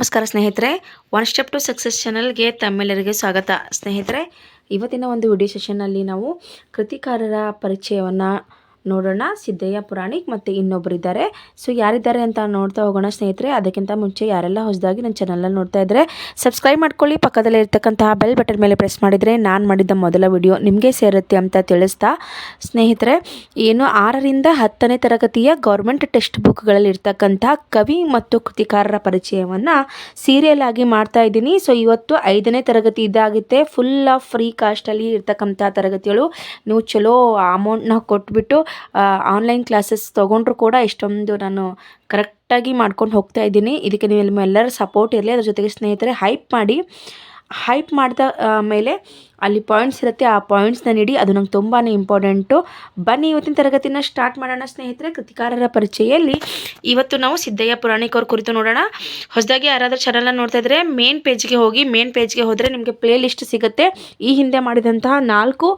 ನಮಸ್ಕಾರ ಸ್ನೇಹಿತರೆ one step to success ಚಾನಲ್ಗೆ ತಮ್ಮೆಲ್ಲರಿಗೆ ಸ್ವಾಗತ. ಸ್ನೇಹಿತರೆ, ಇವತ್ತಿನ ಒಂದು ವಿಡಿಯೋ ಸೆಷನ್ನಲ್ಲಿ ನಾವು ಕೃತಿಕಾರರ ಪರಿಚಯವನ್ನು ನೋಡೋಣ. ಸಿದ್ದಯ್ಯ ಪುರಾಣಿಕ್ ಮತ್ತು ಇನ್ನೊಬ್ಬರಿದ್ದಾರೆ ಸೊ ಯಾರಿದ್ದಾರೆ ಅಂತ ನೋಡ್ತಾ ಹೋಗೋಣ ಸ್ನೇಹಿತರೆ. ಅದಕ್ಕಿಂತ ಮುಂಚೆ ಯಾರೆಲ್ಲ ಹೊಸದಾಗಿ ನನ್ನ ಚಾನಲ್ನ ನೋಡ್ತಾ ಇದ್ದರೆ ಸಬ್ಸ್ಕ್ರೈಬ್ ಮಾಡ್ಕೊಳ್ಳಿ. ಪಕ್ಕದಲ್ಲೇ ಇರ್ತಕ್ಕಂತಹ ಬೆಲ್ ಬಟನ್ ಮೇಲೆ ಪ್ರೆಸ್ ಮಾಡಿದರೆ ನಾನು ಮಾಡಿದ್ದ ಮೊದಲ ವಿಡಿಯೋ ನಿಮಗೆ ಸೇರುತ್ತೆ ಅಂತ ತಿಳಿಸ್ತಾ. ಸ್ನೇಹಿತರೆ ಏನು ಆರರಿಂದ ಹತ್ತನೇ ತರಗತಿಯ ಗೌರ್ಮೆಂಟ್ ಟೆಕ್ಸ್ಟ್ ಬುಕ್ಗಳಲ್ಲಿ ಇರ್ತಕ್ಕಂಥ ಕವಿ ಮತ್ತು ಕೃತಿಕಾರರ ಪರಿಚಯವನ್ನು ಸೀರಿಯಲ್ ಆಗಿ ಮಾಡ್ತಾ ಇದ್ದೀನಿ. ಸೊ ಇವತ್ತು ಐದನೇ ತರಗತಿ ಇದಾಗುತ್ತೆ. ಫುಲ್ ಆಫ್ ಫ್ರೀ ಕಾಸ್ಟಲ್ಲಿ ಇರ್ತಕ್ಕಂಥ ತರಗತಿಗಳು. ನೀವು ಚಲೋ ಅಮೌಂಟ್ನ ಕೊಟ್ಬಿಟ್ಟು ಆನ್ಲೈನ್ ಕ್ಲಾಸಸ್ ತೊಗೊಂಡ್ರು ಕೂಡ ಇಷ್ಟೊಂದು ನಾನು ಕರೆಕ್ಟಾಗಿ ಮಾಡ್ಕೊಂಡು ಹೋಗ್ತಾ ಇದ್ದೀನಿ. ಇದಕ್ಕೆ ನೀವು ನಿಮ್ಮೆಲ್ಲರ ಸಪೋರ್ಟ್ ಇರಲಿ. ಅದ್ರ ಜೊತೆಗೆ ಸ್ನೇಹಿತರೆ ಹೈಪ್ ಮಾಡಿ. ಹೈಪ್ ಮಾಡಿದ ಮೇಲೆ ಅಲ್ಲಿ ಪಾಯಿಂಟ್ಸ್ ಇರುತ್ತೆ. ಆ ಪಾಯಿಂಟ್ಸ್ನ ನೀಡಿ ಅದು ನಂಗೆ ತುಂಬಾ ಇಂಪಾರ್ಟೆಂಟು ಬನ್ನಿ ಇವತ್ತಿನ ತರಗತಿನ ಸ್ಟಾರ್ಟ್ ಮಾಡೋಣ ಸ್ನೇಹಿತರೆ. ಕೃತಿಕಾರರ ಪರಿಚಯಲ್ಲಿ ಇವತ್ತು ನಾವು ಸಿದ್ದಯ್ಯ ಪುರಾಣಿಕ್ ಕುರಿತು ನೋಡೋಣ. ಹೊಸದಾಗಿ ಯಾರಾದರೂ ಚಾನಲ್ನ ನೋಡ್ತಾ ಇದ್ದರೆ ಮೇನ್ ಪೇಜ್ಗೆ ಹೋಗಿ ಮೇನ್ ಪೇಜ್ಗೆ ಹೋದರೆ ನಿಮಗೆ ಪ್ಲೇ ಲಿಸ್ಟ್ ಸಿಗುತ್ತೆ. ಈ ಹಿಂದೆ ಮಾಡಿದಂತಹ ನಾಲ್ಕು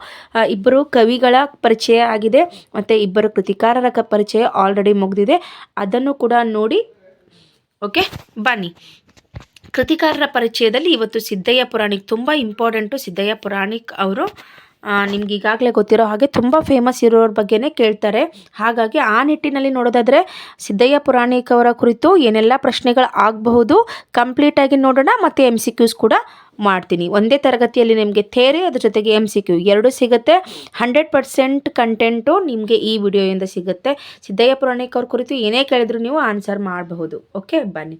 ಇಬ್ಬರು ಕವಿಗಳ ಪರಿಚಯ ಆಗಿದೆ. ಮತ್ತು ಇಬ್ಬರು ಕೃತಿಕಾರರ ಪರಿಚಯ ಆಲ್ರೆಡಿ ಮುಗಿದಿದೆ. ಅದನ್ನು ಕೂಡ ನೋಡಿ ಓಕೆ ಬನ್ನಿ. ಕೃತಿಕಾರರ ಪರಿಚಯದಲ್ಲಿ ಇವತ್ತು ಸಿದ್ದಯ್ಯ ಪುರಾಣಿಕ್ ತುಂಬ ಇಂಪಾರ್ಟೆಂಟು ಸಿದ್ದಯ್ಯ ಪುರಾಣಿಕ್ ಅವರು ನಿಮ್ಗೆ ಈಗಾಗಲೇ ಗೊತ್ತಿರೋ ಹಾಗೆ ತುಂಬ ಫೇಮಸ್ ಇರೋರ ಬಗ್ಗೆನೇ ಕೇಳ್ತಾರೆ. ಹಾಗಾಗಿ ಆ ನಿಟ್ಟಿನಲ್ಲಿ ನೋಡೋದಾದರೆ ಸಿದ್ದಯ್ಯ ಪುರಾಣಿಕ್ ಅವರ ಕುರಿತು ಏನೆಲ್ಲ ಪ್ರಶ್ನೆಗಳು ಆಗಬಹುದು ಕಂಪ್ಲೀಟಾಗಿ ನೋಡೋಣ, ಮತ್ತು ಎಂ ಸಿ ಕ್ಯೂಸ್ ಕೂಡ ಮಾಡ್ತೀನಿ. ಒಂದೇ ತರಗತಿಯಲ್ಲಿ ನಿಮಗೆ ಥೇರಿ ಅದ್ರ ಜೊತೆಗೆ ಎಂ ಸಿ ಕ್ಯೂ ಎರಡೂ ಸಿಗುತ್ತೆ. ಹಂಡ್ರೆಡ್ ಪರ್ಸೆಂಟ್ ಕಂಟೆಂಟು ನಿಮಗೆ ಈ ವಿಡಿಯೋಯಿಂದ ಸಿಗುತ್ತೆ. ಸಿದ್ದಯ್ಯ ಪುರಾಣಿಕ್ ಅವ್ರ ಕುರಿತು ಏನೇ ಕೇಳಿದ್ರು ನೀವು ಆನ್ಸರ್ ಮಾಡಬಹುದು. ಓಕೆ ಬನ್ನಿ.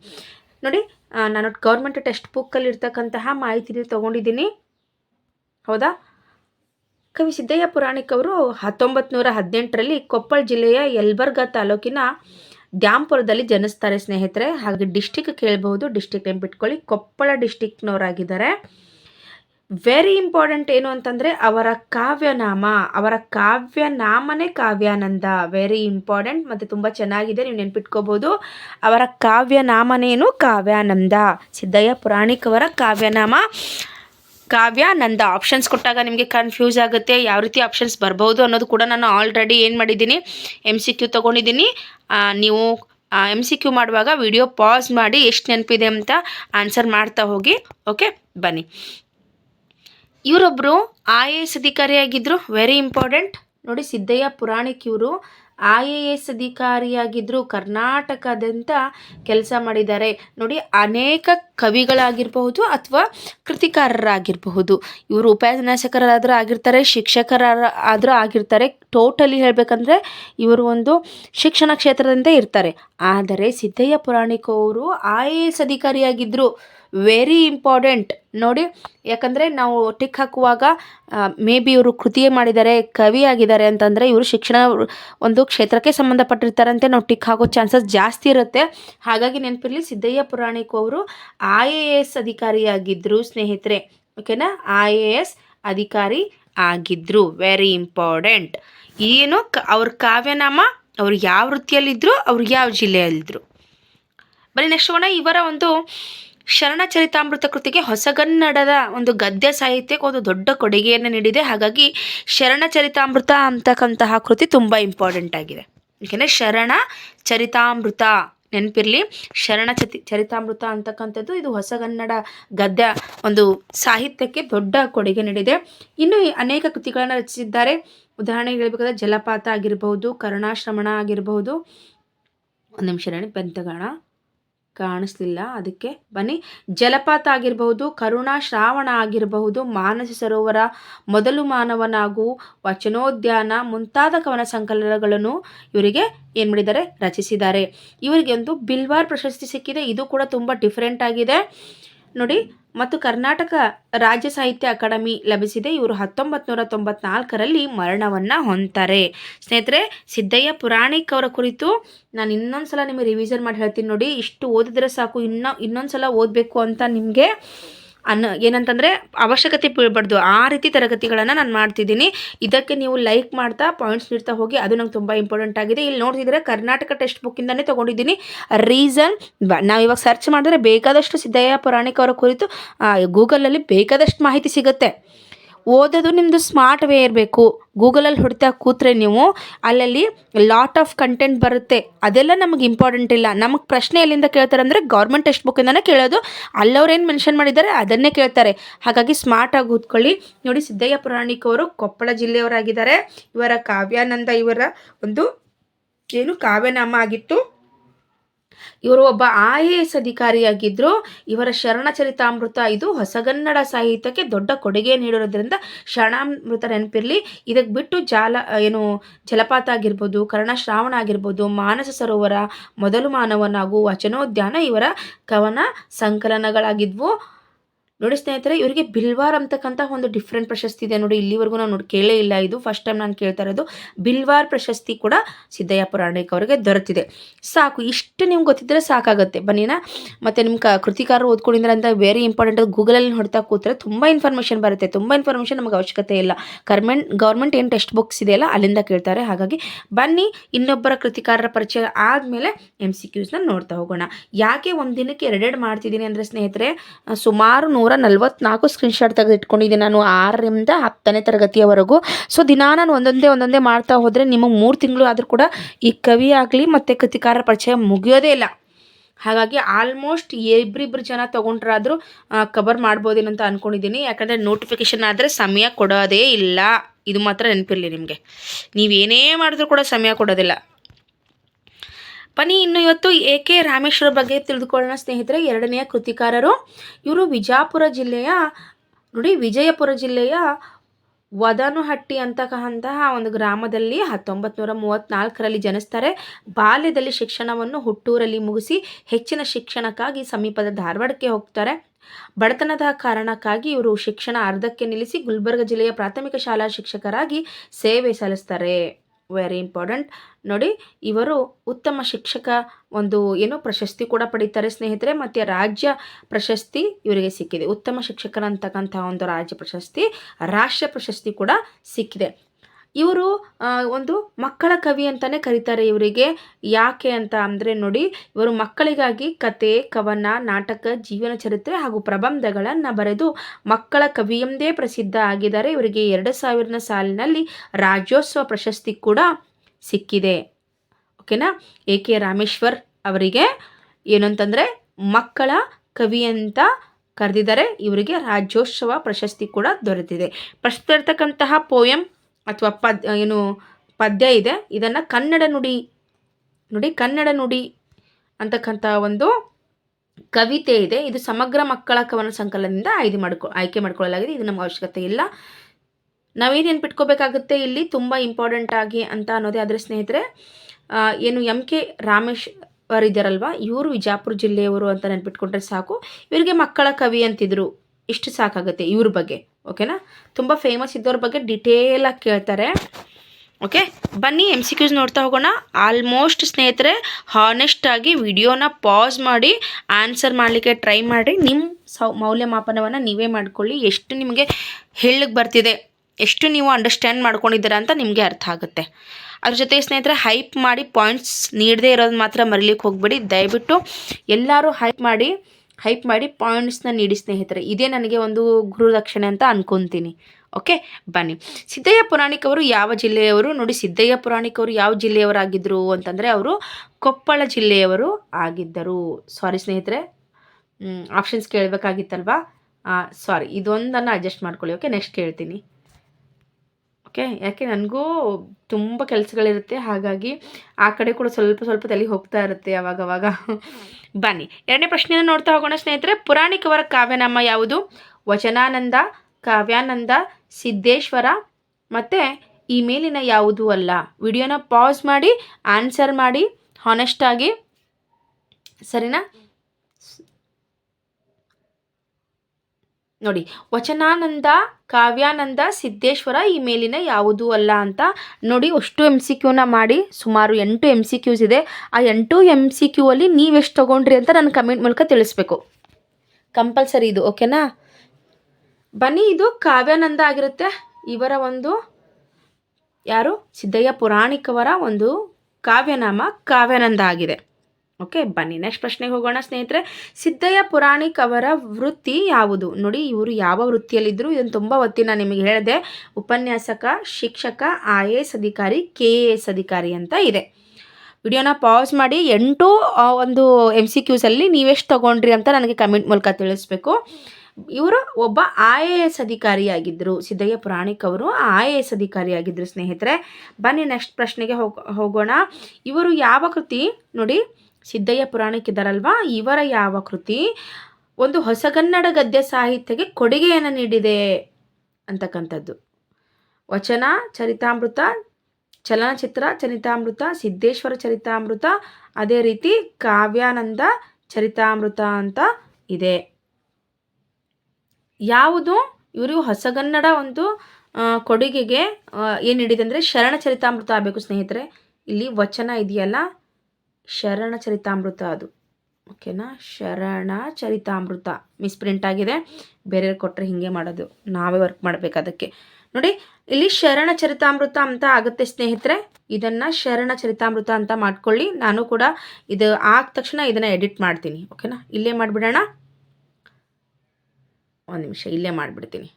ನೋಡಿ ನಾನು ಗೌರ್ಮೆಂಟ್ ಟೆಕ್ಸ್ಟ್ ಬುಕ್ಕಲ್ಲಿ ಇರ್ತಕ್ಕಂತಹ ಮಾಹಿತಿನ ತೊಗೊಂಡಿದ್ದೀನಿ. ಹೌದಾ? ಕವಿ ಸಿದ್ದಯ್ಯ ಪುರಾಣಿಕ್ ಅವರು ಹತ್ತೊಂಬತ್ತು ನೂರ ಹದಿನೆಂಟರಲ್ಲಿ ಕೊಪ್ಪಳ ಜಿಲ್ಲೆಯ ಯಲ್ಬರ್ಗಾ ತಾಲೂಕಿನ ದ್ಯಾಂಪುರದಲ್ಲಿ ಜನಿಸ್ತಾರೆ ಸ್ನೇಹಿತರೆ. ಹಾಗೆ ಡಿಸ್ಟಿಕ್ ಕೇಳಬಹುದು. ಡಿಸ್ಟಿಕ್ ನೆನ್ಪಿಟ್ಕೊಳ್ಳಿ ಕೊಪ್ಪಳ ಡಿಸ್ಟಿಕ್ನವರಾಗಿದ್ದಾರೆ ವೆರಿ ಇಂಪಾರ್ಟೆಂಟ್ ಏನು ಅಂತಂದರೆ ಅವರ ಕಾವ್ಯನಾಮ, ಅವರ ಕಾವ್ಯನಾಮನೇ ಕಾವ್ಯಾನಂದ. ವೆರಿ ಇಂಪಾರ್ಟೆಂಟ್ ಮತ್ತು ತುಂಬ ಚೆನ್ನಾಗಿದೆ, ನೀವು ನೆನ್ಪಿಟ್ಕೋಬೋದು. ಅವರ ಕಾವ್ಯನಾಮನೇನು? ಕಾವ್ಯಾನಂದ. ಸಿದ್ದಯ್ಯ ಪುರಾಣಿಕ್ ಅವರ ಕಾವ್ಯನಾಮ, ಕಾವ್ಯಾನಂದ. ಆಪ್ಷನ್ಸ್ ಕೊಟ್ಟಾಗ ನಿಮಗೆ ಕನ್ಫ್ಯೂಸ್ ಆಗುತ್ತೆ, ಯಾವ ರೀತಿ ಆಪ್ಷನ್ಸ್ ಬರ್ಬೋದು ಅನ್ನೋದು ಕೂಡ ನಾನು ಆಲ್ರೆಡಿ ಏನು ಮಾಡಿದ್ದೀನಿ ಎಂ ಸಿ ಕ್ಯೂ ತೊಗೊಂಡಿದ್ದೀನಿ. ನೀವು ಎಂ ಸಿ ಕ್ಯೂ ಮಾಡುವಾಗ ವಿಡಿಯೋ ಪಾಸ್ ಮಾಡಿ, ಎಷ್ಟು ನೆನಪಿದೆ ಅಂತ ಆನ್ಸರ್ ಮಾಡ್ತಾ ಹೋಗಿ ಓಕೆ ಬನ್ನಿ. ಇವರೊಬ್ಬರು ಐ ಎ ಎಸ್ ಅಧಿಕಾರಿಯಾಗಿದ್ದರು ವೆರಿ ಇಂಪಾರ್ಟೆಂಟ್ ನೋಡಿ, ಸಿದ್ದಯ್ಯ ಪುರಾಣಿಕ್ ಇವರು ಐ ಎ ಎಸ್ ಅಧಿಕಾರಿಯಾಗಿದ್ದರು ಕರ್ನಾಟಕದಂತ ಕೆಲಸ ಮಾಡಿದ್ದಾರೆ. ನೋಡಿ, ಅನೇಕ ಕವಿಗಳಾಗಿರಬಹುದು ಅಥವಾ ಕೃತಿಕಾರರಾಗಿರಬಹುದು. ಇವರು ಉಪನ್ಯಾಸಕರಾದರೂ ಆಗಿರ್ತಾರೆ ಶಿಕ್ಷಕರ ಆದರೂ ಆಗಿರ್ತಾರೆ. ಟೋಟಲಿ ಹೇಳಬೇಕಂದ್ರೆ ಇವರು ಒಂದು ಶಿಕ್ಷಣ ಕ್ಷೇತ್ರದಿಂದ ಇರ್ತಾರೆ. ಆದರೆ ಸಿದ್ದಯ್ಯ ಪುರಾಣಿಕ ಅವರು ಐ ಎ ಎಸ್ ಅಧಿಕಾರಿಯಾಗಿದ್ದರು ವೆರಿ ಇಂಪಾರ್ಟೆಂಟ್ ನೋಡಿ, ಯಾಕಂದರೆ ನಾವು ಟಿಕ್ ಹಾಕುವಾಗ ಮೇ ಬಿ ಇವರು ಕೃತಿಯೇ ಮಾಡಿದ್ದಾರೆ ಕವಿ ಆಗಿದ್ದಾರೆ ಅಂತಂದರೆ ಇವರು ಶಿಕ್ಷಣ ಒಂದು ಕ್ಷೇತ್ರಕ್ಕೆ ಸಂಬಂಧಪಟ್ಟಿರ್ತಾರಂತೆ. ನಾವು ಟಿಕ್ ಹಾಕೋ ಚಾನ್ಸಸ್ ಜಾಸ್ತಿ ಇರುತ್ತೆ. ಹಾಗಾಗಿ ನೆನಪಿರಲಿ, ಸಿದ್ದಯ್ಯ ಪುರಾಣಿಕ ಅವರು ಐ ಎ ಎಸ್ ಅಧಿಕಾರಿಯಾಗಿದ್ದರು ಸ್ನೇಹಿತರೆ. ಓಕೆನಾ? ಐ ಎ ಎಸ್ ಅಧಿಕಾರಿ ಆಗಿದ್ದರು ವೆರಿ ಇಂಪಾರ್ಟೆಂಟ್ ಏನು ಕ, ಅವ್ರ ಕಾವ್ಯನಾಮ, ಅವ್ರು ಯಾವ ವೃತ್ತಿಯಲ್ಲಿದ್ದರು ಅವ್ರು ಯಾವ ಜಿಲ್ಲೆಯಲ್ಲಿದ್ದರು ಬರೀ ನೆಕ್ಸ್ಟ್ ಹೋಗೋಣ ಇವರ ಒಂದು ಶರಣ ಚರಿತಾಮೃತ ಕೃತಿಗೆ ಹೊಸಗನ್ನಡದ ಒಂದು ಗದ್ಯ ಸಾಹಿತ್ಯಕ್ಕೆ ಒಂದು ದೊಡ್ಡ ಕೊಡುಗೆಯನ್ನು ನೀಡಿದೆ. ಹಾಗಾಗಿ ಶರಣ ಚರಿತಾಮೃತ ಅಂತಕ್ಕಂತಹ ಕೃತಿ ತುಂಬ ಇಂಪಾರ್ಟೆಂಟ್ ಆಗಿದೆ. ಏಕೆಂದರೆ ಶರಣ ಚರಿತಾಮೃತ ನೆನಪಿರಲಿ. ಶರಣ ಚತಿ, ಚರಿತಾಮೃತ ಅಂತಕ್ಕಂಥದ್ದು ಇದು ಹೊಸಗನ್ನಡ ಗದ್ಯ ಒಂದು ಸಾಹಿತ್ಯಕ್ಕೆ ದೊಡ್ಡ ಕೊಡುಗೆ ನೀಡಿದೆ. ಇನ್ನು ಅನೇಕ ಕೃತಿಗಳನ್ನು ರಚಿಸಿದ್ದಾರೆ. ಉದಾಹರಣೆಗೆ ಹೇಳಬೇಕಾದ್ರೆ ಜಲಪಾತ ಆಗಿರಬಹುದು, ಕರುಣಾಶ್ರಮಣ ಆಗಿರಬಹುದು. ಒಂದು ನಿಮಿಷ ಬೆಂತಗಾಣ ಕಾಣಿಸ್ಲಿಲ್ಲ. ಅದಕ್ಕೆ ಬನ್ನಿ. ಜಲಪಾತ ಆಗಿರಬಹುದು, ಕರುಣಾ ಶ್ರಾವಣ ಆಗಿರಬಹುದು, ಮಾನಸ ಸರೋವರ, ಮೊದಲು ಮಾನವನಾಗು, ವಚನೋದ್ಯಾನ ಮುಂತಾದ ಕವನ ಸಂಕಲನಗಳನ್ನು ಇವರಿಗೆ ಏನು ಮಾಡಿದ್ದಾರೆ? ರಚಿಸಿದ್ದಾರೆ. ಇವರಿಗೆ ಒಂದು ಬಿಲ್ವಾರ್ ಪ್ರಶಸ್ತಿ ಸಿಕ್ಕಿದೆ. ಇದು ಕೂಡ ತುಂಬ ಡಿಫ್ರೆಂಟ್ ಆಗಿದೆ. ನೋಡಿ, ಮತ್ತು ಕರ್ನಾಟಕ ರಾಜ್ಯ ಸಾಹಿತ್ಯ ಅಕಾಡೆಮಿ ಲಭಿಸಿದೆ. ಇವರು ಹತ್ತೊಂಬತ್ತು ನೂರ ತೊಂಬತ್ನಾಲ್ಕರಲ್ಲಿ ಮರಣವನ್ನು ಹೊಂದ್ತಾರೆ. ಸ್ನೇಹಿತರೆ, ಸಿದ್ದಯ್ಯ ಪುರಾಣಿಕ್ ಅವರ ಕುರಿತು ನಾನು ಇನ್ನೊಂದು ಸಲ ನಿಮಗೆ ರಿವಿಷನ್ ಮಾಡಿ ಹೇಳ್ತೀನಿ ನೋಡಿ. ಇಷ್ಟು ಓದಿದ್ರೆ ಸಾಕು, ಇನ್ನೂ ಇನ್ನೊಂದು ಸಲ ಓದಬೇಕು ಅಂತ ನಿಮಗೆ ಅನ್ನ ಏನಂತಂದರೆ ಅವಶ್ಯಕತೆ ಬೀಳಬಾರ್ದು ಆ ರೀತಿ ತರಗತಿಗಳನ್ನು ನಾನು ಮಾಡ್ತಿದ್ದೀನಿ. ಇದಕ್ಕೆ ನೀವು ಲೈಕ್ ಮಾಡ್ತಾ ಪಾಯಿಂಟ್ಸ್ ನೀಡ್ತಾ ಹೋಗಿ, ಅದು ನಂಗೆ ತುಂಬ ಇಂಪಾರ್ಟೆಂಟ್ ಆಗಿದೆ. ಇಲ್ಲಿ ನೋಡ್ತಿದ್ರೆ ಕರ್ನಾಟಕ ಟೆಕ್ಸ್ಟ್ ಬುಕ್ಕಿಂದನೇ ತೊಗೊಂಡಿದ್ದೀನಿ. ರೀಸನ್ ನಾವು ಇವಾಗ ಸರ್ಚ್ ಮಾಡಿದ್ರೆ ಬೇಕಾದಷ್ಟು ಸಿದ್ದಯ್ಯ ಪುರಾಣಿಕ ಅವರ ಕುರಿತು ಗೂಗಲಲ್ಲಿ ಬೇಕಾದಷ್ಟು ಮಾಹಿತಿ ಸಿಗುತ್ತೆ. ಓದೋದು ನಿಮ್ಮದು ಸ್ಮಾರ್ಟ್ ವೇ ಇರಬೇಕು. ಗೂಗಲಲ್ಲಿ ಹೊಡಿತಾ ಕೂತ್ರೆ ನೀವು ಅಲ್ಲಲ್ಲಿ ಲಾಟ್ ಆಫ್ ಕಂಟೆಂಟ್ ಬರುತ್ತೆ. ಅದೆಲ್ಲ ನಮಗೆ ಇಂಪಾರ್ಟೆಂಟ್ ಇಲ್ಲ. ನಮಗೆ ಪ್ರಶ್ನೆ ಎಲ್ಲಿಂದ ಕೇಳ್ತಾರೆ ಅಂದರೆ ಗೌರ್ಮೆಂಟ್ ಟೆಕ್ಸ್ಟ್ ಬುಕ್ಕಿಂದನೇ ಕೇಳೋದು. ಅಲ್ಲವ್ರೇನು ಮೆನ್ಷನ್ ಮಾಡಿದ್ದಾರೆ ಅದನ್ನೇ ಕೇಳ್ತಾರೆ. ಹಾಗಾಗಿ ಸ್ಮಾರ್ಟಾಗಿ ಕೂತ್ಕೊಳ್ಳಿ. ನೋಡಿ ಸಿದ್ದಯ್ಯ ಪುರಾಣಿಕ್ ಅವರು ಕೊಪ್ಪಳ ಜಿಲ್ಲೆಯವರಾಗಿದ್ದಾರೆ. ಇವರ ಕಾವ್ಯಾನಂದ ಇವರ ಒಂದು ಏನು ಕಾವ್ಯನಾಮ ಆಗಿತ್ತು. ಇವರು ಒಬ್ಬ ಐ ಎ ಎಸ್ ಅಧಿಕಾರಿಯಾಗಿದ್ದರು ಇವರ ಶರಣಚರಿತಾಮೃತ ಇದು ಹೊಸಗನ್ನಡ ಸಾಹಿತ್ಯಕ್ಕೆ ದೊಡ್ಡ ಕೊಡುಗೆ ನೀಡಿರೋದ್ರಿಂದ ಶರಣಾಮೃತ ನೆನಪಿರಲಿ. ಇದಕ್ಕೆ ಬಿಟ್ಟು ಜಾಲ, ಏನು, ಜಲಪಾತ ಆಗಿರ್ಬೋದು ಕರ್ಣಶ್ರಾವಣ ಆಗಿರ್ಬೋದು, ಮಾನಸ ಸರೋವರ, ಮೊದಲು ಮಾನವನಾಗು, ವಚನೋದ್ಯಾನ ಇವರ ಕವನ ಸಂಕಲನಗಳಾಗಿದ್ವು. ನೋಡಿ ಸ್ನೇಹಿತರೆ, ಇವರಿಗೆ ಬಿಲ್ವಾರ್ ಅಂತಕ್ಕಂಥ ಒಂದು ಡಿಫ್ರೆಂಟ್ ಪ್ರಶಸ್ತಿ ಇದೆ ನೋಡಿ, ಇಲ್ಲಿವರೆಗೂ ನಾನು ನೋಡಿ ಕೇಳೇ ಇಲ್ಲ ಇದು. ಫಸ್ಟ್ ಟೈಮ್ ನಾನು ಕೇಳ್ತಾ ಇರೋದು. ಬಿಲ್ವಾರ್ ಪ್ರಶಸ್ತಿ ಕೂಡ ಸಿದ್ದಯ್ಯ ಪುರಾಣಿಕ್ ಅವರಿಗೆ ದೊರೆತಿದೆ. ಸಾಕು, ಇಷ್ಟು ನಿಮ್ಗೆ ಗೊತ್ತಿದ್ದರೆ ಸಾಕಾಗುತ್ತೆ. ಬನ್ನಿನ ಮತ್ತು ನಿಮ್ಮ ಕ ಕೃತಿಕಾರ ಓದ್ಕೊಂಡಿದ್ರೆ ಅಂತ ವೆರಿ ಇಂಪಾರ್ಟೆಂಟ್ ಗೂಗಲಲ್ಲಿ ಹೊಡ್ತಾ ಕೂತ್ರೆ ತುಂಬ ಇನ್ಫಾರ್ಮೇಷನ್ ಬರುತ್ತೆ. ತುಂಬ ಇನ್ಫಾರ್ಮೇಷನ್ ನಮಗೆ ಅವಶ್ಯಕತೆ ಇಲ್ಲ. ಕರ್ಮೆಂಟ್ ಗೌರ್ಮೆಂಟ್ ಏನು ಟೆಕ್ಸ್ಟ್ ಬುಕ್ಸ್ ಇದೆಯಲ್ಲ, ಅಲ್ಲಿಂದ ಕೇಳ್ತಾರೆ. ಹಾಗಾಗಿ ಬನ್ನಿ, ಇನ್ನೊಬ್ಬರ ಕೃತಿಕಾರರ ಪರಿಚಯ ಆದಮೇಲೆ ಎಂ ಸಿ ಕ್ಯೂಸ್ನ ನೋಡ್ತಾ ಹೋಗೋಣ. ಯಾಕೆ ಒಂದು ದಿನಕ್ಕೆ ಎರಡೆರಡು ಮಾಡ್ತಿದ್ದೀನಿ ಅಂದರೆ ಸ್ನೇಹಿತರೆ, ಸುಮಾರು ನೂರ ನಲ್ವತ್ನಾಲ್ಕು ಸ್ಕ್ರೀನ್ಶಾಟ್ ತೆಗೆದು ಇಟ್ಕೊಂಡಿದ್ದೀನಿ ನಾನು ಆರರಿಂದ ಹತ್ತನೇ ತರಗತಿಯವರೆಗೂ. ಸೊ ದಿನ ನಾನು ಒಂದೊಂದೇ ಒಂದೊಂದೇ ಮಾಡ್ತಾ ಹೋದರೆ ನಿಮಗೆ ಮೂರು ತಿಂಗಳು ಆದರೂ ಕೂಡ ಈ ಕವಿ ಆಗಲಿ ಮತ್ತು ಕೃತಿಕಾರರ ಪರಿಚಯ ಮುಗಿಯೋದೇ ಇಲ್ಲ. ಹಾಗಾಗಿ ಆಲ್ಮೋಸ್ಟ್ ಇಬ್ಬರಿಬ್ಬರು ಜನ ತೊಗೊಂಡ್ರಾದರೂ ಕವರ್ ಮಾಡ್ಬೋದೇನಂತ ಅಂದ್ಕೊಂಡಿದ್ದೀನಿ ಯಾಕಂದರೆ ನೋಟಿಫಿಕೇಷನ್ ಆದರೆ ಸಮಯ ಕೊಡೋದೇ ಇಲ್ಲ. ಇದು ಮಾತ್ರ ನೆನಪಿರಲಿ ನಿಮಗೆ. ನೀವೇನೇ ಮಾಡಿದ್ರೂ ಕೂಡ ಸಮಯ ಕೊಡೋದಿಲ್ಲ. ಬನ್ನಿ ಇನ್ನು ಇವತ್ತು ಎ ಕೆ ರಾಮೇಶ್ವರ ಬಗ್ಗೆ ತಿಳಿದುಕೊಳ್ಳೋಣ, ಸ್ನೇಹಿತರೆ. ಎರಡನೆಯ ಕೃತಿಕಾರರು ಇವರು ವಿಜಾಪುರ ಜಿಲ್ಲೆಯ, ನೋಡಿ, ವಿಜಯಪುರ ಜಿಲ್ಲೆಯ ವದನುಹಟ್ಟಿ ಅಂತಕ್ಕಂತಹ ಒಂದು ಗ್ರಾಮದಲ್ಲಿ ಹತ್ತೊಂಬತ್ತು ನೂರ ಮೂವತ್ತ್ನಾಲ್ಕರಲ್ಲಿ ಜನಿಸ್ತಾರೆ. ಬಾಲ್ಯದಲ್ಲಿ ಶಿಕ್ಷಣವನ್ನು ಹುಟ್ಟೂರಲ್ಲಿ ಮುಗಿಸಿ ಹೆಚ್ಚಿನ ಶಿಕ್ಷಣಕ್ಕಾಗಿ ಸಮೀಪದ ಧಾರವಾಡಕ್ಕೆ ಹೋಗ್ತಾರೆ. ಬಡತನದ ಕಾರಣಕ್ಕಾಗಿ ಇವರು ಶಿಕ್ಷಣ ಅರ್ಧಕ್ಕೆ ನಿಲ್ಲಿಸಿ ಗುಲ್ಬರ್ಗ ಜಿಲ್ಲೆಯ ಪ್ರಾಥಮಿಕ ಶಾಲಾ ಶಿಕ್ಷಕರಾಗಿ ಸೇವೆ ಸಲ್ಲಿಸ್ತಾರೆ. ವೆರಿ ಇಂಪಾರ್ಟೆಂಟ್ ನೋಡಿ, ಇವರು ಉತ್ತಮ ಶಿಕ್ಷಕ, ಒಂದು ಏನು ಪ್ರಶಸ್ತಿ ಕೂಡ ಪಡೀತಾರೆ ಸ್ನೇಹಿತರೆ, ಮತ್ತು ರಾಜ್ಯ ಪ್ರಶಸ್ತಿ ಇವರಿಗೆ ಸಿಕ್ಕಿದೆ. ಉತ್ತಮ ಶಿಕ್ಷಕರಂತಕ್ಕಂಥ ಒಂದು ರಾಜ್ಯ ಪ್ರಶಸ್ತಿ, ರಾಷ್ಟ್ರ ಪ್ರಶಸ್ತಿ ಕೂಡ ಸಿಕ್ಕಿದೆ. ಇವರು ಒಂದು ಮಕ್ಕಳ ಕವಿ ಅಂತಲೇ ಕರೀತಾರೆ ಇವರಿಗೆ. ಯಾಕೆ ಅಂತ ಅಂದರೆ ನೋಡಿ, ಇವರು ಮಕ್ಕಳಿಗಾಗಿ ಕತೆ, ಕವನ, ನಾಟಕ, ಜೀವನ ಚರಿತ್ರೆ ಹಾಗೂ ಪ್ರಬಂಧಗಳನ್ನು ಬರೆದು ಮಕ್ಕಳ ಕವಿ ಪ್ರಸಿದ್ಧ ಆಗಿದ್ದಾರೆ. ಇವರಿಗೆ ಎರಡು ಸಾವಿರನ ಸಾಲಿನಲ್ಲಿ ರಾಜ್ಯೋತ್ಸವ ಪ್ರಶಸ್ತಿ ಕೂಡ ಸಿಕ್ಕಿದೆ. ಓಕೆನಾ? ಎ ಕೆ ರಾಮೇಶ್ವರ್ ಅವರಿಗೆ ಏನಂತಂದರೆ ಮಕ್ಕಳ ಕವಿ ಅಂತ ಕರೆದಿದ್ದಾರೆ. ಇವರಿಗೆ ರಾಜ್ಯೋತ್ಸವ ಪ್ರಶಸ್ತಿ ಕೂಡ ದೊರೆತಿದೆ. ಪ್ರಸ್ತುತ ಇರ್ತಕ್ಕಂತಹ ಪೋಯಮ್ ಅಥವಾ ಪದ್ ಏನು, ಪದ್ಯ ಇದೆ, ಇದನ್ನು ಕನ್ನಡ ನುಡಿ ನುಡಿ ಕನ್ನಡ ನುಡಿ ಅಂತಕ್ಕಂಥ ಒಂದು ಕವಿತೆ ಇದೆ. ಇದು ಸಮಗ್ರ ಮಕ್ಕಳ ಕವನ ಸಂಕಲನದಿಂದ ಆಯ್ದು ಮಾಡ್ಕೊ, ಆಯ್ಕೆ ಮಾಡ್ಕೊಳ್ಳಲಾಗಿದೆ. ಇದು ನಮ್ಗೆ ಅವಶ್ಯಕತೆ ಇಲ್ಲ. ನಾವೇನು ನೆನ್ಪಿಟ್ಕೋಬೇಕಾಗುತ್ತೆ? ಇಲ್ಲಿ ತುಂಬ ಇಂಪಾರ್ಟೆಂಟ್ ಆಗಿ ಅಂತ ಅನ್ನೋದೇ. ಆದರೆ ಸ್ನೇಹಿತರೆ ಏನು ಎಂ ಕೆ ರಾಮೇಶ್ ಅವರು ಇದ್ದಾರಲ್ವ ಇವರು ವಿಜಾಪುರ ಜಿಲ್ಲೆಯವರು ಅಂತ ನೆನ್ಪಿಟ್ಕೊಂಡ್ರೆ ಸಾಕು. ಇವರಿಗೆ ಮಕ್ಕಳ ಕವಿ ಅಂತಿದ್ರು. ಇಷ್ಟು ಸಾಕಾಗುತ್ತೆ ಇವ್ರ ಬಗ್ಗೆ. ಓಕೆನಾ? ತುಂಬ ಫೇಮಸ್ ಇದ್ದವ್ರ ಬಗ್ಗೆ ಡಿಟೇಲಾಗಿ ಕೇಳ್ತಾರೆ. ಓಕೆ? ಬನ್ನಿ ಎಂ ಸಿ ಕ್ಯೂಸ್ ನೋಡ್ತಾ ಹೋಗೋಣ. ಆಲ್ಮೋಸ್ಟ್ ಸ್ನೇಹಿತರೆ ಹಾನೆಸ್ಟಾಗಿ ವಿಡಿಯೋನ ಪಾಸ್ ಮಾಡಿ ಆನ್ಸರ್ ಮಾಡಲಿಕ್ಕೆ ಟ್ರೈ ಮಾಡಿ ನಿಮ್ಮ ಸೌ, ಮೌಲ್ಯಮಾಪನವನ್ನು ನೀವೇ ಮಾಡ್ಕೊಳ್ಳಿ. ಎಷ್ಟು ನಿಮಗೆ ಹೇಳಕ್ಕೆ ಬರ್ತಿದೆ, ಎಷ್ಟು ನೀವು ಅಂಡರ್ಸ್ಟ್ಯಾಂಡ್ ಮಾಡ್ಕೊಂಡಿದ್ದೀರಾ ಅಂತ ನಿಮಗೆ ಅರ್ಥ ಆಗುತ್ತೆ. ಅದ್ರ ಜೊತೆ ಸ್ನೇಹಿತರೆ ಹೈಪ್ ಮಾಡಿ ಪಾಯಿಂಟ್ಸ್ ನೀಡದೇ ಇರೋದು ಮಾತ್ರ ಮರಿಲಿಕ್ಕೆ ಹೋಗಬೇಡಿ. ದಯವಿಟ್ಟು ಎಲ್ಲರೂ ಹೈಪ್ ಮಾಡಿ ಹೈಪ್ ಮಾಡಿ ಪಾಯಿಂಟ್ಸ್ನ ನೀಡಿ ಸ್ನೇಹಿತರೆ. ಇದೇ ನನಗೆ ಒಂದು ಗುರುದಕ್ಷಿಣೆ ಅಂತ ಅನ್ಕೊತೀನಿ. ಓಕೆ ಬನ್ನಿ. ಸಿದ್ದಯ್ಯ ಪುರಾಣಿಕವರು ಯಾವ ಜಿಲ್ಲೆಯವರು? ನೋಡಿ, ಸಿದ್ದಯ್ಯ ಪುರಾಣಿಕ್ ಅವರು ಯಾವ ಜಿಲ್ಲೆಯವರಾಗಿದ್ದರು ಅಂತಂದರೆ ಅವರು ಕೊಪ್ಪಳ ಜಿಲ್ಲೆಯವರು ಆಗಿದ್ದರು. ಸಾರಿ ಸ್ನೇಹಿತರೆ. ಆಪ್ಷನ್ಸ್ ಕೇಳಬೇಕಾಗಿತ್ತಲ್ವಾ? ಸಾರಿ ಇದೊಂದನ್ನು ಅಡ್ಜಸ್ಟ್ ಮಾಡ್ಕೊಳ್ಳಿ ಓಕೆ ನೆಕ್ಸ್ಟ್ ಕೇಳ್ತೀನಿ. ಓಕೆ ಯಾಕೆ ನನಗೂ ತುಂಬ ಕೆಲಸಗಳಿರುತ್ತೆ. ಹಾಗಾಗಿ ಆ ಕಡೆ ಕೂಡ ಸ್ವಲ್ಪ ಸ್ವಲ್ಪ ತಲೆಗೆ ಹೋಗ್ತಾ ಇರುತ್ತೆ ಅವಾಗವಾಗ. ಬನ್ನಿ. ಎರಡನೇ ಪ್ರಶ್ನೆಯನ್ನು ನೋಡ್ತಾ ಹೋಗೋಣ ಸ್ನೇಹಿತರೆ. ಪುರಾಣಿಕವರ ಕಾವ್ಯನಾಮ ಯಾವುದು? ವಚನಾನಂದ, ಕಾವ್ಯಾನಂದ, ಸಿದ್ದೇಶ್ವರ ಮತ್ತು ಈ ಮೇಲಿನ ಯಾವುದೂ ಅಲ್ಲ. ವಿಡಿಯೋನ ಪಾಸ್ ಮಾಡಿ ಆನ್ಸರ್ ಮಾಡಿ ಹಾನೆಸ್ಟಾಗಿ ಸರಿನಾ? ನೋಡಿ, ವಚನಾನಂದ, ಕಾವ್ಯಾನಂದ, ಸಿದ್ದೇಶ್ವರ ಈ ಮೇಲಿನ ಯಾವುದೂ ಅಲ್ಲ ಅಂತ ನೋಡಿ, ಅಷ್ಟು ಎಂ ಸಿ ಕ್ಯೂನ ಮಾಡಿ, ಸುಮಾರು ಎಂಟು ಎಂ ಸಿ ಕ್ಯೂಸ್ ಇದೆ. ಆ ಎಂಟು ಎಂ ಸಿ ಕ್ಯೂ ಅಲ್ಲಿ ನೀವೆಷ್ಟು ತೊಗೊಂಡ್ರಿ ಅಂತ ನನ್ನ ಕಮೆಂಟ್ ಮೂಲಕ ತಿಳಿಸ್ಬೇಕು. ಕಂಪಲ್ಸರಿ ಇದು ಓಕೆನಾ ಬನ್ನಿ, ಇದು ಕಾವ್ಯಾನಂದ ಆಗಿರುತ್ತೆ. ಇವರ ಒಂದು, ಯಾರು? ಸಿದ್ದಯ್ಯ ಪುರಾಣಿಕವರ ಒಂದು ಕಾವ್ಯನಾಮ ಕಾವ್ಯಾನಂದ ಆಗಿದೆ. ಓಕೆ, ಬನ್ನಿ ನೆಕ್ಸ್ಟ್ ಪ್ರಶ್ನೆಗೆ ಹೋಗೋಣ ಸ್ನೇಹಿತರೆ. ಸಿದ್ದಯ್ಯ ಪುರಾಣಿಕ್ ಅವರ ವೃತ್ತಿ ಯಾವುದು? ನೋಡಿ, ಇವರು ಯಾವ ವೃತ್ತಿಯಲ್ಲಿದ್ದರು ಇದನ್ನು ತುಂಬ ಹೊತ್ತಿ ನಾನು ನಿಮಗೆ ಹೇಳಿದೆ. ಉಪನ್ಯಾಸಕ, ಶಿಕ್ಷಕ, ಐ ಎ ಎಸ್ ಅಧಿಕಾರಿ, ಕೆ ಎ ಎಸ್ ಅಧಿಕಾರಿ ಅಂತ ಇದೆ. ವಿಡಿಯೋನ ಪಾಸ್ ಮಾಡಿ, ಎಂಟು ಒಂದು ಎಂ ಸಿ ಕ್ಯೂಸಲ್ಲಿ ನೀವೆಷ್ಟು ತೊಗೊಂಡ್ರಿ ಅಂತ ನನಗೆ ಕಮೆಂಟ್ ಮೂಲಕ ತಿಳಿಸ್ಬೇಕು. ಇವರು ಒಬ್ಬ ಐ ಎ ಎಸ್ ಅಧಿಕಾರಿಯಾಗಿದ್ದರು ಸಿದ್ದಯ್ಯ ಪುರಾಣಿಕ್ ಅವರು ಐ ಎ ಎಸ್ ಅಧಿಕಾರಿಯಾಗಿದ್ದರು ಸ್ನೇಹಿತರೆ. ಬನ್ನಿ ನೆಕ್ಸ್ಟ್ ಪ್ರಶ್ನೆಗೆ ಹೋಗ, ಹೋಗೋಣ. ಇವರು ಯಾವ ಕೃತಿ? ನೋಡಿ ಸಿದ್ದಯ್ಯ ಪುರಾಣಕ್ಕಿದ್ದಾರಲ್ವಾ ಇವರ ಯಾವ ಕೃತಿ? ಒಂದು ಹೊಸಗನ್ನಡ ಗದ್ಯ ಸಾಹಿತ್ಯಕ್ಕೆ ಕೊಡುಗೆಯನ್ನು ನೀಡಿದೆ ಅಂತಕ್ಕಂಥದ್ದು. ವಚನ, ಚರಿತಾಮೃತ, ಚಲನಚಿತ್ರ ಚರಿತಾಮೃತ ಸಿದ್ದೇಶ್ವರ ಚರಿತಾಮೃತ, ಅದೇ ರೀತಿ ಕಾವ್ಯಾನಂದ ಚರಿತಾಮೃತ ಅಂತ ಇದೆ. ಯಾವುದು? ಇವರು ಹೊಸಗನ್ನಡ ಒಂದು ಕೊಡುಗೆಗೆ ಏನು ನೀಡಿದೆ ಅಂದರೆ ಶರಣ ಚರಿತಾಮೃತ ಆಗಬೇಕು ಸ್ನೇಹಿತರೆ. ಇಲ್ಲಿ ವಚನ ಇದೆಯಲ್ಲ ಶರಣ ಚರಿತಾಮೃತ ಅದು. ಓಕೆನಾ? ಶರಣ ಚರಿತಾಮೃತ ಮಿಸ್ಪ್ರಿಂಟ್ ಆಗಿದೆ. ಬೇರೆಯವ್ರು ಕೊಟ್ಟರೆ ಹಿಂಗೆ ಮಾಡೋದು. ನಾವೇ ವರ್ಕ್ ಮಾಡಬೇಕು ಅದಕ್ಕೆ. ನೋಡಿ, ಇಲ್ಲಿ ಶರಣ ಚರಿತಾಮೃತ ಅಂತ ಆಗುತ್ತೆ ಸ್ನೇಹಿತರೆ. ಇದನ್ನು ಶರಣ ಚರಿತಾಮೃತ ಅಂತ ಮಾಡ್ಕೊಳ್ಳಿ. ನಾನು ಕೂಡ ಇದು ಆದ ತಕ್ಷಣ ಇದನ್ನು ಎಡಿಟ್ ಮಾಡ್ತೀನಿ. ಓಕೆನಾ? ಇಲ್ಲೇ ಮಾಡಿಬಿಡೋಣ. ಒಂದು ನಿಮಿಷ, ಇಲ್ಲೇ ಮಾಡಿಬಿಡ್ತೀನಿ.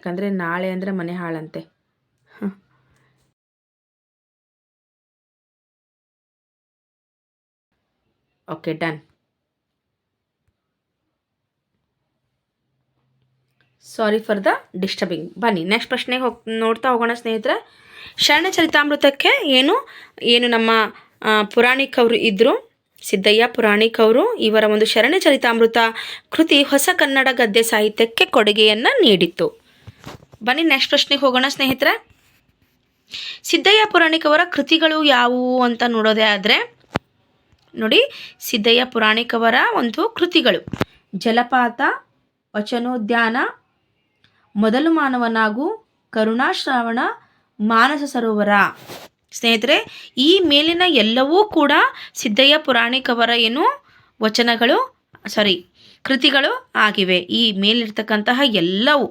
ಯಾಕಂದರೆ ನಾಳೆ ಅಂದರೆ ಮನೆ ಹಾಳಂತೆ. Okay done. Sorry for the disturbing. ಬನ್ನಿ ನೆಕ್ಸ್ಟ್ ಪ್ರಶ್ನೆಗೆ ಹೋಗ್ ನೋಡ್ತಾ ಹೋಗೋಣ ಸ್ನೇಹಿತರೆ. ಶರಣ ಚರಿತಾಮೃತಕ್ಕೆ ಏನು ಏನು ನಮ್ಮ ಆ, ಪುರಾಣಿಕ್ ಅವರು ಇದ್ದರು ಸಿದ್ದಯ್ಯ ಪುರಾಣಿಕ್ ಅವರು ಇವರ ಒಂದು ಶರಣ ಚರಿತಾಮೃತ ಕೃತಿ ಹೊಸ ಕನ್ನಡ ಗದ್ಯ ಸಾಹಿತ್ಯಕ್ಕೆ ಕೊಡುಗೆಯನ್ನು ನೀಡಿತ್ತು. ಬನ್ನಿ ನೆಕ್ಸ್ಟ್ ಪ್ರಶ್ನೆಗೆ ಹೋಗೋಣ ಸ್ನೇಹಿತರೆ. ಸಿದ್ದಯ್ಯ ಪುರಾಣಿಕವರ ಕೃತಿಗಳು ಯಾವುವು ಅಂತ ನೋಡೋದೇ ಆದರೆ, ನೋಡಿ, ಸಿದ್ದಯ್ಯ ಪುರಾಣಿಕವರ ಒಂದು ಕೃತಿಗಳು. ಜಲಪಾತ, ವಚನೋದ್ಯಾನ, ಮೊದಲು ಮಾನವನಾಗು ಕರುಣಾಶ್ರಾವಣ ಮಾನಸ ಸರೋವರ. ಸ್ನೇಹಿತರೆ, ಈ ಮೇಲಿನ ಎಲ್ಲವೂ ಕೂಡ ಸಿದ್ದಯ್ಯ ಪುರಾಣಿಕವರ ಏನು ವಚನಗಳು ಸಾರಿ ಕೃತಿಗಳು ಆಗಿವೆ. ಈ ಮೇಲಿರ್ತಕ್ಕಂತಹ ಎಲ್ಲವೂ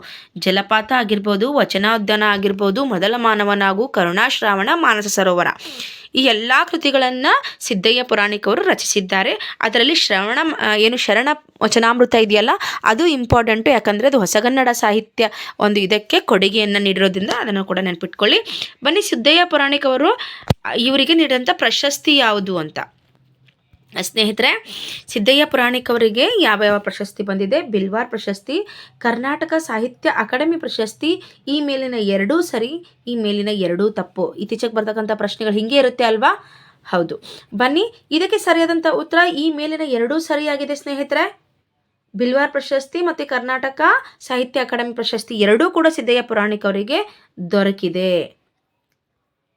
ಜಲಪಾತ ಆಗಿರ್ಬೋದು ವಚನೋದ್ಯಾನ ಆಗಿರ್ಬೋದು, ಮೊದಲ ಮಾನವನಾಗು ಕರುಣಾಶ್ರಾವಣ ಮಾನಸ ಸರೋವರ. ಈ ಎಲ್ಲ ಕೃತಿಗಳನ್ನು ಸಿದ್ದಯ್ಯ ಪುರಾಣಿಕವರು ರಚಿಸಿದ್ದಾರೆ. ಅದರಲ್ಲಿ ಶ್ರವಣ, ಏನು ಶರಣ ವಚನಾಮೃತ ಇದೆಯಲ್ಲ, ಅದು ಇಂಪಾರ್ಟೆಂಟು ಯಾಕಂದರೆ ಅದು ಹೊಸಗನ್ನಡ ಸಾಹಿತ್ಯ ಒಂದು ಇದಕ್ಕೆ ಕೊಡುಗೆಯನ್ನು ನೀಡಿರೋದ್ರಿಂದ ಅದನ್ನು ಕೂಡ ನೆನಪಿಟ್ಕೊಳ್ಳಿ. ಬನ್ನಿ, ಸಿದ್ದಯ್ಯ ಪುರಾಣಿಕವರು, ಇವರಿಗೆ ನೀಡಿದಂಥ ಪ್ರಶಸ್ತಿ ಯಾವುದು ಅಂತ. ಸ್ನೇಹಿತರೆ, ಸಿದ್ದಯ್ಯ ಪುರಾಣಿಕ್ ಅವರಿಗೆ ಯಾವ ಯಾವ ಪ್ರಶಸ್ತಿ ಬಂದಿದೆ? ಬಿಲ್ವಾರ್ ಪ್ರಶಸ್ತಿ, ಕರ್ನಾಟಕ ಸಾಹಿತ್ಯ ಅಕಾಡೆಮಿ ಪ್ರಶಸ್ತಿ, ಈ ಮೇಲಿನ ಎರಡೂ ಸರಿ, ಈ ಮೇಲಿನ ಎರಡೂ ತಪ್ಪು. ಇತ್ತೀಚೆಗೆ ಬರ್ತಕ್ಕಂಥ ಪ್ರಶ್ನೆಗಳು ಹಿಂಗೆ ಇರುತ್ತೆ ಅಲ್ವಾ? ಹೌದು. ಬನ್ನಿ, ಇದಕ್ಕೆ ಸರಿಯಾದಂಥ ಉತ್ತರ ಈ ಮೇಲಿನ ಎರಡೂ ಸರಿಯಾಗಿದೆ ಸ್ನೇಹಿತರೆ. ಬಿಲ್ವಾರ್ ಪ್ರಶಸ್ತಿ ಮತ್ತು ಕರ್ನಾಟಕ ಸಾಹಿತ್ಯ ಅಕಾಡೆಮಿ ಪ್ರಶಸ್ತಿ ಎರಡೂ ಕೂಡ ಸಿದ್ದಯ್ಯ ಪುರಾಣಿಕ್ ಅವರಿಗೆ ದೊರಕಿದೆ.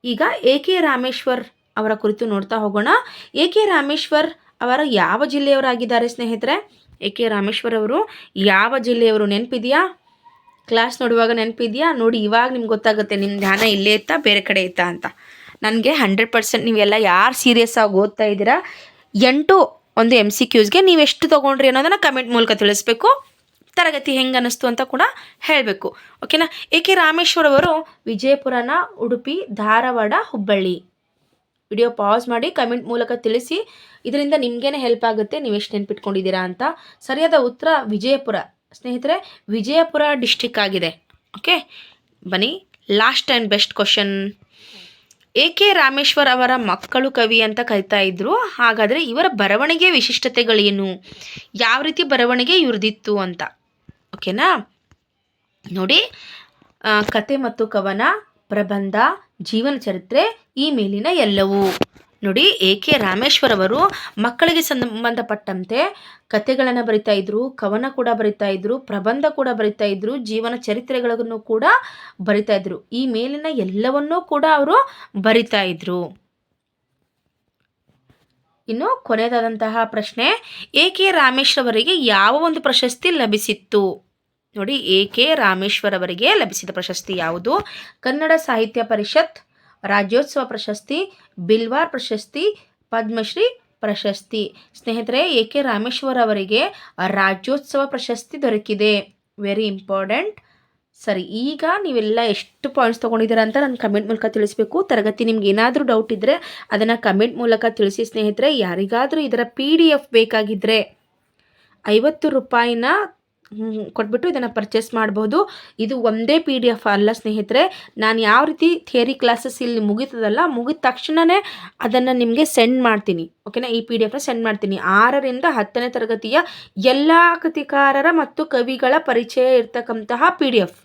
ಈಗ ಎ ಕೆ ರಾಮೇಶ್ವರ್ ಅವರ ಕುರಿತು ನೋಡ್ತಾ ಹೋಗೋಣ. ಎ ಕೆ ರಾಮೇಶ್ವರ್ ಅವರ ಯಾವ ಜಿಲ್ಲೆಯವರಾಗಿದ್ದಾರೆ ಸ್ನೇಹಿತರೆ? ಎ ಕೆ ರಾಮೇಶ್ವರ್ ಅವರು ಯಾವ ಜಿಲ್ಲೆಯವರು ನೆನಪಿದೆಯಾ? ಕ್ಲಾಸ್ ನೋಡುವಾಗ ನೆನಪಿದೆಯಾ? ನೋಡಿ ಇವಾಗ ನಿಮ್ಗೆ ಗೊತ್ತಾಗುತ್ತೆ ನಿಮ್ಮ ಧ್ಯಾನ ಇಲ್ಲೇ ಇತ್ತಾ, ಬೇರೆ ಕಡೆ ಇತ್ತಾ ಅಂತ. ನನಗೆ ಹಂಡ್ರೆಡ್ ಪರ್ಸೆಂಟ್ ನೀವೆಲ್ಲ ಯಾರು ಸೀರಿಯಸ್ ಆಗಿ ಓದ್ತಾ ಇದ್ದೀರಾ? ಎಂಟು ಒಂದು ಎಂ ಸಿ ಕ್ಯೂಸ್ಗೆ ನೀವು ಎಷ್ಟು ತೊಗೊಂಡ್ರಿ ಅನ್ನೋದನ್ನು ಕಮೆಂಟ್ ಮೂಲಕ ತಿಳಿಸ್ಬೇಕು. ತರಗತಿ ಹೆಂಗೆ ಅನ್ನಿಸ್ತು ಅಂತ ಕೂಡ ಹೇಳಬೇಕು. ಓಕೆನಾ ಎ ಕೆ ರಾಮೇಶ್ವರ್ ಅವರು ವಿಜಯಪುರನ ಉಡುಪಿ, ಧಾರವಾಡ, ಹುಬ್ಬಳ್ಳಿ. ವಿಡಿಯೋ ಪಾಸ್ ಮಾಡಿ ಕಮೆಂಟ್ ಮೂಲಕ ತಿಳಿಸಿ. ಇದರಿಂದ ನಿಮಗೇನೆ ಹೆಲ್ಪ್ ಆಗುತ್ತೆ, ನೀವು ಎಷ್ಟು ನೆನ್ಪಿಟ್ಕೊಂಡಿದ್ದೀರಾ ಅಂತ. ಸರಿಯಾದ ಉತ್ತರ ವಿಜಯಪುರ. ಸ್ನೇಹಿತರೆ, ವಿಜಯಪುರ ಡಿಸ್ಟಿಕ್ ಆಗಿದೆ. ಓಕೆ ಬನ್ನಿ last and best question A K Rameshwar ಅವರ ಮಕ್ಕಳು ಕವಿ ಅಂತ ಕರಿತಾ ಇದ್ರು. ಹಾಗಾದರೆ ಇವರ ಬರವಣಿಗೆ ವಿಶಿಷ್ಟತೆಗಳೇನು ಯಾವ ರೀತಿ ಬರವಣಿಗೆ ಇವ್ರದಿತ್ತು ಅಂತ. ಓಕೆನಾ ನೋಡಿ ಕತೆ ಮತ್ತು ಕವನ, ಪ್ರಬಂಧ ಜೀವನ ಚರಿತ್ರೆ ಈ ಮೇಲಿನ ಎಲ್ಲವೂ. ನೋಡಿ ಎ ಕೆ ರಾಮೇಶ್ವರ್ ಅವರು ಮಕ್ಕಳಿಗೆ ಸಂಬಂಧಪಟ್ಟಂತೆ ಕಥೆಗಳನ್ನು ಬರಿತಾ ಇದ್ರು, ಕವನ ಕೂಡ ಬರಿತಾ ಇದ್ರು, ಪ್ರಬಂಧ ಕೂಡ ಬರಿತಾ ಇದ್ರು, ಜೀವನ ಚರಿತ್ರೆಗಳನ್ನು ಕೂಡ ಬರಿತಾ ಇದ್ರು. ಈ ಮೇಲಿನ ಎಲ್ಲವನ್ನೂ ಕೂಡ ಅವರು ಬರಿತಾ ಇದ್ರು. ಇನ್ನು ಕೊನೆಯದಾದಂತಹ ಪ್ರಶ್ನೆ ಎ ಕೆ ರಾಮೇಶ್ವರ್ ಅವರಿಗೆ ಯಾವ ಒಂದು ಪ್ರಶಸ್ತಿ ಲಭಿಸಿತ್ತು? ನೋಡಿ, ಎ ಕೆ ರಾಮೇಶ್ವರ್ ಅವರಿಗೆ ಲಭಿಸಿದ ಪ್ರಶಸ್ತಿ ಯಾವುದು? ಕನ್ನಡ ಸಾಹಿತ್ಯ ಪರಿಷತ್, ರಾಜ್ಯೋತ್ಸವ ಪ್ರಶಸ್ತಿ, ಬಿಲ್ವಾರ್ ಪ್ರಶಸ್ತಿ, ಪದ್ಮಶ್ರೀ ಪ್ರಶಸ್ತಿ. ಸ್ನೇಹಿತರೆ, ಎ ಕೆ ರಾಮೇಶ್ವರ್ ಅವರಿಗೆ ರಾಜ್ಯೋತ್ಸವ ಪ್ರಶಸ್ತಿ ದೊರಕಿದೆ. ವೆರಿ ಇಂಪಾರ್ಟೆಂಟ್ ಸರಿ, ಈಗ ನೀವೆಲ್ಲ ಎಷ್ಟು ಪಾಯಿಂಟ್ಸ್ ತೊಗೊಂಡಿದ್ದೀರಾ ಅಂತ ನಾನು ಕಮೆಂಟ್ ಮೂಲಕ ತಿಳಿಸಬೇಕು. ತರಗತಿ ನಿಮ್ಗೆ ಏನಾದರೂ ಡೌಟ್ ಇದ್ದರೆ ಅದನ್ನು ಕಮೆಂಟ್ ಮೂಲಕ ತಿಳಿಸಿ ಸ್ನೇಹಿತರೆ. ಯಾರಿಗಾದರೂ ಇದರ ಪಿ ಡಿ ಎಫ್ ಬೇಕಾಗಿದ್ದರೆ ಐವತ್ತು ರೂಪಾಯಿನ ಕೊಟ್ಬಿಟ್ಟು ಇದನ್ನು ಪರ್ಚೇಸ್ ಮಾಡ್ಬೋದು. ಇದು ಒಂದೇ ಪಿ ಡಿ ಎಫ್ ಅಲ್ಲ ಸ್ನೇಹಿತರೆ. ನಾನು ಯಾವ ರೀತಿ ಥಿಯರಿ ಕ್ಲಾಸಸ್ ಇಲ್ಲಿ ಮುಗೀತದಲ್ಲ, ಮುಗಿದ ತಕ್ಷಣವೇ ಅದನ್ನು ನಿಮಗೆ ಸೆಂಡ್ ಮಾಡ್ತೀನಿ. ಓಕೆನಾ ಈ ಪಿ ಡಿ ಎಫ್ನ ಸೆಂಡ್ ಮಾಡ್ತೀನಿ. ಆರರಿಂದ ಹತ್ತನೇ ತರಗತಿಯ ಎಲ್ಲ ಕೃತಿಕಾರರ ಮತ್ತು ಕವಿಗಳ ಪರಿಚಯ ಇರ್ತಕ್ಕಂತಹ ಪಿ ಡಿ ಎಫ್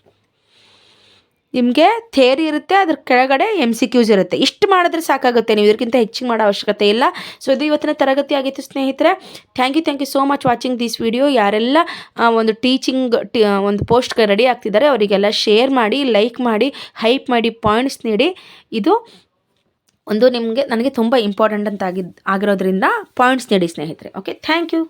ನಿಮಗೆ ಥೇರಿ ಇರುತ್ತೆ, ಅದ್ರ ಕೆಳಗಡೆ ಎಂ ಸಿ ಕ್ಯೂಸ್ ಇರುತ್ತೆ. ಇಷ್ಟು ಮಾಡಿದ್ರೆ ಸಾಕಾಗುತ್ತೆ, ನೀವು ಇದಕ್ಕಿಂತ ಹೆಚ್ಚಿಗೆ ಮಾಡೋ ಅವಶ್ಯಕತೆ ಇಲ್ಲ. ಸೊ ಇದು ಇವತ್ತಿನ ತರಗತಿ ಆಗಿತ್ತು ಸ್ನೇಹಿತರೆ. Thank you thank you so much watching this video ಯಾರೆಲ್ಲ ಒಂದು ಟೀಚಿಂಗ್ ಟಿ ಒಂದು ಪೋಸ್ಟ್ಗೆ ರೆಡಿ ಆಗ್ತಿದ್ದಾರೆ, ಅವರಿಗೆಲ್ಲ ಶೇರ್ ಮಾಡಿ ಲೈಕ್ ಮಾಡಿ ಹೈಪ್ ಮಾಡಿ ಪಾಯಿಂಟ್ಸ್ ನೀಡಿ. ಇದು ಒಂದು ನಿಮಗೆ, ನನಗೆ ತುಂಬ ಇಂಪಾರ್ಟೆಂಟ್ ಅಂತ ಆಗಿದ್ದು ಆಗಿರೋದ್ರಿಂದ ಪಾಯಿಂಟ್ಸ್ ನೀಡಿ ಸ್ನೇಹಿತರೆ. Okay thank you